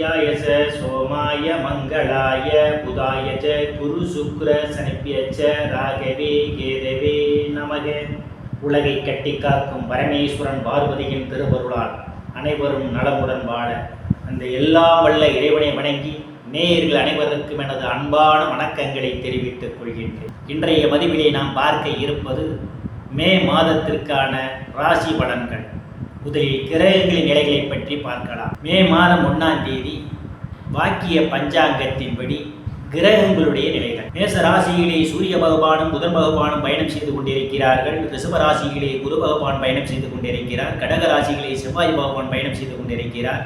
ஆதித்யாய ச சோமாய மங்களாய புதாய ச குரு சுக்ர சனிப்பிய ச ராகவே கேதவே நமக. உலகை கட்டி காக்கும் பரமேஸ்வரன் பார்வதியின் திருவருளால் அனைவரும் நலமுடன் வாழ அந்த எல்லாம் வல்ல இறைவனை வணங்கி நேயர்கள் அனைவருக்கும் எனது அன்பான வணக்கங்களை தெரிவித்துக் கொள்கின்றேன். இன்றைய மதிப்பிலே நாம் பார்க்க இருப்பது மே மாதத்திற்கான ராசி பலன்கள். முதலில் கிரகங்களின் நிலைகளை பற்றி பார்க்கலாம். மே மாதம் ஒன்றாம் தேதி வாக்கிய பஞ்சாங்கத்தின்படி கிரகங்களுடைய நிலைகள். மேச ராசியிலே சூரிய பகவானும் புதன் பகவானும் பயணம் செய்து கொண்டிருக்கிறார்கள். ரிஷப ராசியிலே குரு பகவான் பயணம் செய்து கொண்டிருக்கிறார். கடக ராசியிலே செவ்வாய் பகவான் பயணம் செய்து கொண்டிருக்கிறார்.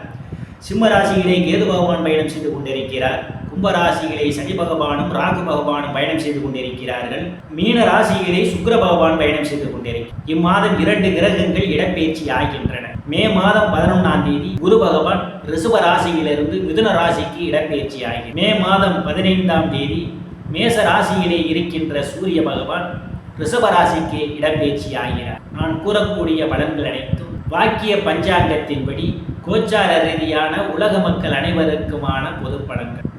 சிம்ம ராசியிலே கேது பகவான் பயணம் செய்து கொண்டிருக்கிறார். கும்பராசிகளை சனி பகவானும் ராகு பகவானும் பயணம் செய்து கொண்டிருக்கிறார்கள். மீன ராசிகளை சுக்கர பகவான் பயணம் செய்து கொண்டிருக்கிறார். இம்மாதம் இரண்டு கிரகங்கள் இடப்பெயர்ச்சி ஆகின்றன. மே மாதம் பதினொன்றாம் தேதி குரு பகவான் ரிசுவ ராசியிலிருந்து மிதுன ராசிக்கு இடப்பெயர்ச்சி ஆகி மே மாதம் பதினைந்தாம் தேதி மேச ராசியிலே இருக்கின்ற சூரிய பகவான் ரிஷப ராசிக்கு இடப்பெயர்ச்சி ஆகிறார். நான் கூறக்கூடிய பலன்கள் அனைத்தும் வாக்கிய பஞ்சாங்கத்தின்படி கோச்சார ரீதியான உலக மக்கள் அனைவருக்குமான பொது படங்கள்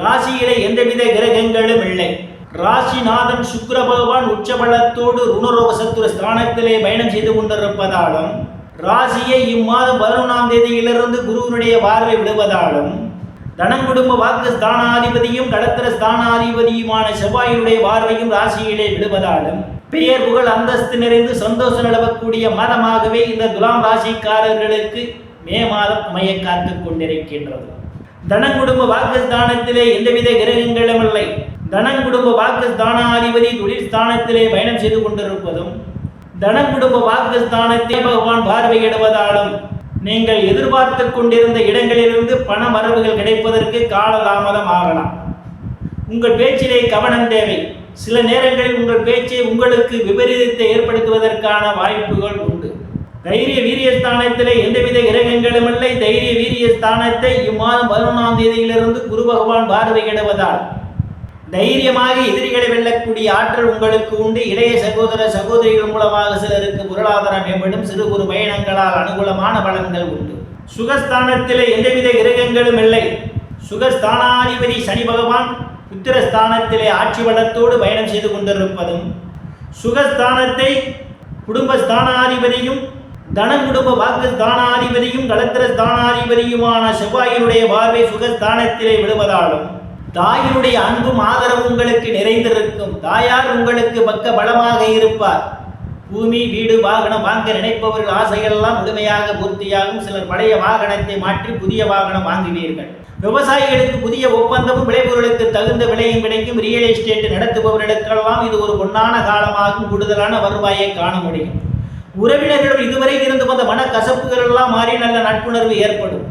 ராசியிலே எந்தவித கிரகங்களும் இல்லை. ராசிநாதன் சுக்கர பகவான் உச்சபலத்தோடு ருணரோகசத்துர ஸ்தானத்திலே பயணம் செய்து கொண்டிருப்பதாலும் ராசியை இம்மாதம் பதினொன்றாம் தேதியிலிருந்து குருவினுடைய பார்வை விடுவதாலும் தனம் குடும்ப வாக்கு ஸ்தானாதிபதியும் கடத்திர ஸ்தானாதிபதியுமான செவ்வாயினுடைய பார்வையும் ராசியிலே விடுவதாலும் பெயர் புகழ் அந்தஸ்து நிறைந்து சந்தோஷம் நிலவக்கூடிய மாதமாகவே இந்த துலாம் ராசிக்காரர்களுக்கு மே மாதம் அமைய காத்து கொண்டிருக்கின்றது. தனங்குடும்ப வாக்குஸ்தானத்திலே எந்தவித கிரகங்களும் இல்லை. தனங்குடும்ப வாக்குஸ்தானாதிபதி தொழில் ஸ்தானத்திலே பயணம் செய்து கொண்டிருப்பதும் தனங்குடும்ப வாக்குஸ்தானத்தை பகவான் பார்வையிடுவதாலும் நீங்கள் எதிர்பார்த்து கொண்டிருந்த இடங்களிலிருந்து பண வரவுகள் கிடைப்பதற்கு காலதாமதம் ஆகலாம். உங்கள் பேச்சிலே கவனம் தேவை. சில நேரங்களில் உங்கள் பேச்சை உங்களுக்கு விபரீதத்தை ஏற்படுத்துவதற்கான வாய்ப்புகள் தைரிய தைரிய ஸ்தானத்திலே எந்தவித கிரகங்களும் இல்லை. தைரிய வீரியஸ்தானத்தை இம்மாதம் பதினொன்றாம் தேதியிலிருந்து குரு பகவான் பார்வையிடுவதால் தைரியமாக எதிரிகளை வெல்லக்கூடிய ஆற்றல் உங்களுக்கு உண்டு. இளைய சகோதர சகோதரிகள் மூலமாக சிலருக்கு பொருளாதாரம் மேம்படும். சிறு குறு பயணங்களால் அனுகூலமான பலன்கள் உண்டு. சுகஸ்தானத்திலே எந்தவித கிரகங்களும் இல்லை. சுகஸ்தானாதிபதி சனி பகவான் புத்திரஸ்தானத்திலே ஆட்சி வளத்தோடு பயணம் செய்து கொண்டிருப்பதும் சுகஸ்தானத்தை குடும்ப தனங்குடும்ப குடும்ப வாக்கு தானாதிபதியும் கலத்திர ஸ்தானாதிபதியுமான செவ்வாயினுடைய பார்வை சுகஸ்தானத்திலே விடுவதாலும் தாயினுடைய அன்பும் ஆதரவும் உங்களுக்கு நிறைந்திருக்கும். தாயார் உங்களுக்கு பக்க பலமாக இருப்பார். பூமி வீடு வாகனம் வாங்க நினைப்பவர்கள் ஆசையெல்லாம் முழுமையாக பூர்த்தியாகும். சிலர் பழைய வாகனத்தை மாற்றி புதிய வாகனம் வாங்குவீர்கள். விவசாயிகளுக்கு புதிய ஒப்பந்தமும் விளைபொருளுக்கு தகுந்த விலையும் கிடைக்கும். ரியல் எஸ்டேட் நடத்துபவர்களுக்கெல்லாம் இது ஒரு பொன்னான காலமாகும். கூடுதலான வருவாயை காண முடியும். உறவினர்களிடம் இதுவரை இருந்து வந்த மனக்கசப்புகள் எல்லாம் மாறி நல்ல நட்புணர்வு ஏற்படும்.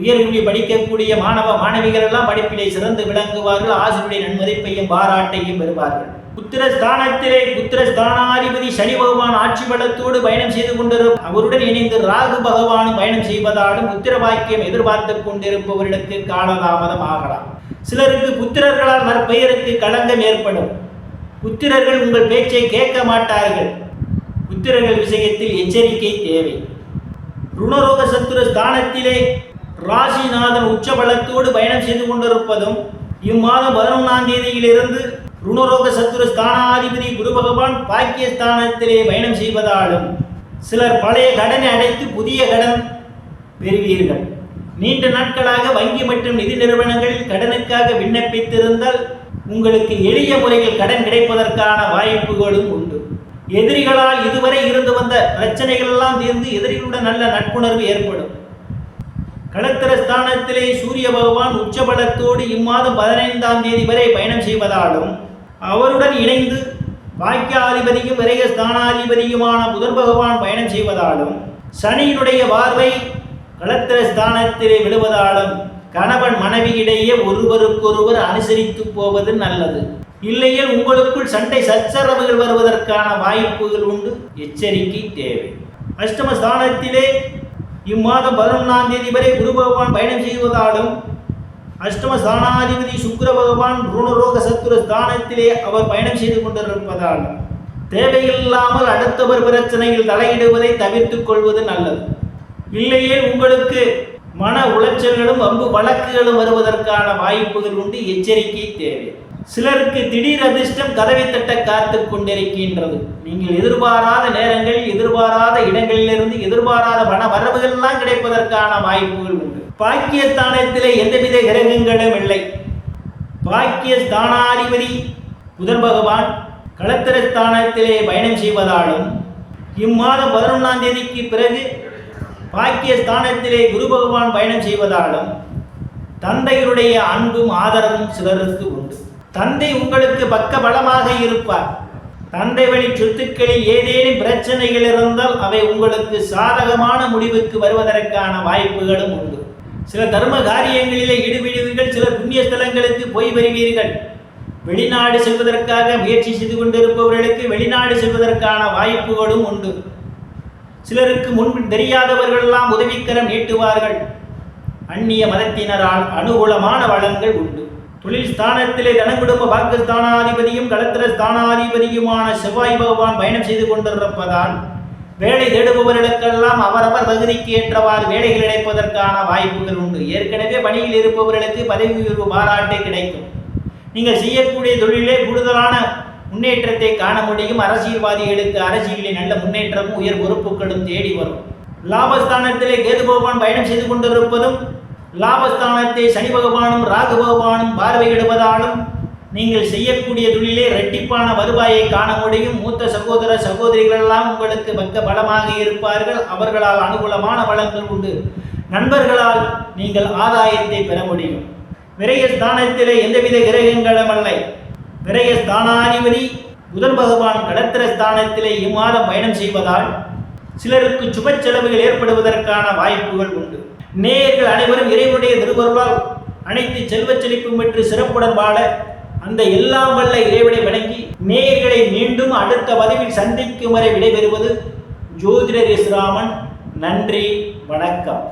உயர்கல்வி படிக்கக்கூடிய மாணவ மாணவிகள் எல்லாம் படிப்பிலே சிறந்து விளங்குவார்கள். ஆசிரியருடைய நன்மதிப்பையும் பாராட்டையும் பெறுவார்கள். புத்திரஸ்தானத்திலே புத்திரஸ்தானாதிபதி புத்திர ஸ்தானாதிபதி சனி பகவான் ஆட்சி பலத்தோடு பயணம் செய்து கொண்டிருக்கும். அவருடன் இணைந்து ராகு பகவானும் பயணம் செய்வதாலும் புத்திர பாக்கியம் எதிர்பார்த்து கொண்டிருப்பவர்களுக்கு காலதாமதம் ஆகலாம். சிலருக்கு புத்திரர்களால் நற்பெயருக்கு களங்கம் ஏற்படும். புத்திரர்கள் உங்கள் பேச்சை கேட்க மாட்டார்கள். புத்திரர்கள் விஷயத்தில் எச்சரிக்கை தேவை. ருணரோக சத்துரு ஸ்தானத்திலே ராசிநாதன் உச்சபலத்தோடு பயணம் செய்து கொண்டிருப்பதும் இம்மாதம் பதினொன்றாம் தேதியிலிருந்து ருணரோக சத்துரு ஸ்தானாதிபதி குரு பகவான் பாக்கியஸ்தானத்திலே பயணம் செய்வதாலும் சிலர் பழைய கடனை அடைத்து புதிய கடன் பெறுவீர்கள். நீண்ட நாட்களாக வங்கி மற்றும் நிதி நிறுவனங்களில் கடனுக்காக விண்ணப்பித்திருந்தால் உங்களுக்கு எளிய முறையில் கடன் கிடைப்பதற்கான வாய்ப்புகளும் உண்டு. எதிரிகளால் இதுவரை இருந்து வந்த பிரச்சனைகள் எல்லாம் தீர்ந்து எதிரிகளுடன் நல்ல நட்புணர்வு ஏற்படும். களத்திர ஸ்தானத்திலே சூரிய பகவான் உச்சபலத்தோடு இம்மாதம் பதினைந்தாம் தேதி வரை பயணம் செய்வதாலும் அவருடன் இணைந்து வாக்கியாதிபதியும் விரைக ஸ்தானாதிபதியுமான புதன் பகவான் பயணம் செய்வதாலும் சனியினுடைய பார்வை களத்திர ஸ்தானத்திலே விழுவதாலும் கணவன் மனைவியிடையே ஒருவருக்கொருவர் அனுசரித்து போவது நல்லது. இல்லையே உங்களுக்குள் சண்டை சச்சரவுகள் வருவதற்கான வாய்ப்புகள் உண்டு. எச்சரிக்கை தேவை. அஷ்டம ஸ்தானத்திலே இம்மாதம் பதினொன்றாம் தேதி வரை குரு பகவான் பயணம் செய்வதாலும் அஷ்டம ஸ்தானாதிபதி சுக்கர பகவான் ருணரோக சத்துர ஸ்தானத்திலே அவர் பயணம் செய்து கொண்டிருப்பதால் தேவையில்லாமல் அடுத்தவர் பிரச்சனையில் தலையிடுவதை தவிர்த்து கொள்வது நல்லது. இல்லையே உங்களுக்கு மன உளைச்சல்களும் வம்பு வழக்குகளும் வருவதற்கான வாய்ப்புகள் உண்டு. எச்சரிக்கை தேவை. சிலருக்கு திடீர் அதிர்ஷ்டம் கதவை தட்ட காத்து கொண்டிருக்கின்றது. நீங்கள் எதிர்பாராத நேரங்கள் எதிர்பாராத இடங்களிலிருந்து எதிர்பாராத பண வரவுகள்லாம் கிடைப்பதற்கான வாய்ப்புகள் உண்டு. பாக்கியஸ்தானத்திலே எந்தவித கிரகங்களும் இல்லை. பாக்கியஸ்தானாதிபதி புதன் பகவான் களத்திரஸ்தானத்திலே பயணம் செய்வதாலும் இம்மாதம் பதினொன்றாம் தேதிக்கு பிறகு பாக்கியஸ்தானத்திலே குரு பகவான் பயணம் செய்வதாலும் தந்தையுடைய அன்பும் ஆதரவும் சிலருக்கு உண்டு. தந்தை உங்களுக்கு பக்க பலமாக இருப்பார். தந்தை வழி சொத்துக்களில் ஏதேனும் பிரச்சனைகள் இருந்தால் அவை உங்களுக்கு சாதகமான முடிவுக்கு வருவதற்கான வாய்ப்புகளும் உண்டு. சில தர்ம காரியங்களிலே ஈடுபடுவீர்கள் சில புண்ணிய ஸ்தலங்களுக்கு போய் வருவீர்கள். வெளிநாடு செல்வதற்காக முயற்சி செய்து கொண்டிருப்பவர்களுக்கு வெளிநாடு செல்வதற்கான வாய்ப்புகளும் உண்டு. சிலருக்கு முன்பு தெரியாதவர்களெல்லாம் உதவிக்கரம் நீட்டுவார்கள். அந்நிய மதத்தினரால் அனுகூலமான வளங்கள் உண்டு. தொழில் ஸ்தானத்திலே தனக்குடும்ப பாக்கியஸ்தானாதிபதியும் களத்திர ஸ்தானாதிபதியுமான செவ்வாய் பகவான் பயணம் செய்து கொண்டிருப்பதால் வேலை தேடுபவர்களுக்கெல்லாம் அவரவர் தகுதிக்கு ஏற்றவாறு வேலைகள் இணைப்பதற்கான வாய்ப்புகள் உண்டு. ஏற்கனவே பணியில் இருப்பவர்களுக்கு பதவி உயர்வு பாராட்டு கிடைக்கும். நீங்கள் செய்யக்கூடிய தொழிலே கூடுதலான முன்னேற்றத்தை காண முடியும். அரசியல்வாதிகளுக்கு அரசியலில் நல்ல முன்னேற்றமும் உயர் பொறுப்புகளும் தேடி வரும். லாபஸ்தானத்திலே கேது பகவான் பயணம் செய்து கொண்டிருப்பதும் லாபஸ்தானத்தை சனி பகவானும் ராகு பகவானும் பார்வையிடுவதாலும் நீங்கள் செய்யக்கூடிய தொழிலே இரட்டிப்பான வருவாயை காண முடியும். மூத்த சகோதர சகோதரிகளெல்லாம் உங்களுக்கு பக்க பலமாக இருப்பார்கள். அவர்களால் அனுகூலமான பலன்கள் உண்டு. நண்பர்களால் நீங்கள் ஆதாயத்தை பெற முடியும். விரைய ஸ்தானத்திலே எந்தவித கிரகங்களும் அல்ல விரய ஸ்தானாதிபதி புதன் பகவான் கடத்திர ஸ்தானத்திலே இம்மாதம் பயணம் செய்வதால் சிலருக்கு சுப செலவுகள் ஏற்படுவதற்கான வாய்ப்புகள் உண்டு. நேயர்கள் அனைவரும் இறைவனுடைய திருவருளால் அனைத்து செல்வச் செழிப்பும் பெற்று சிறப்புடன் வாழ அந்த எல்லாம் வல்ல இறைவனை வணங்கி நேயர்களை மீண்டும் அடுத்த பதிவில் சந்திக்கும் வரை விடைபெறுவது ஜோதிடர் இஸ்ராமன் நன்றி வணக்கம்.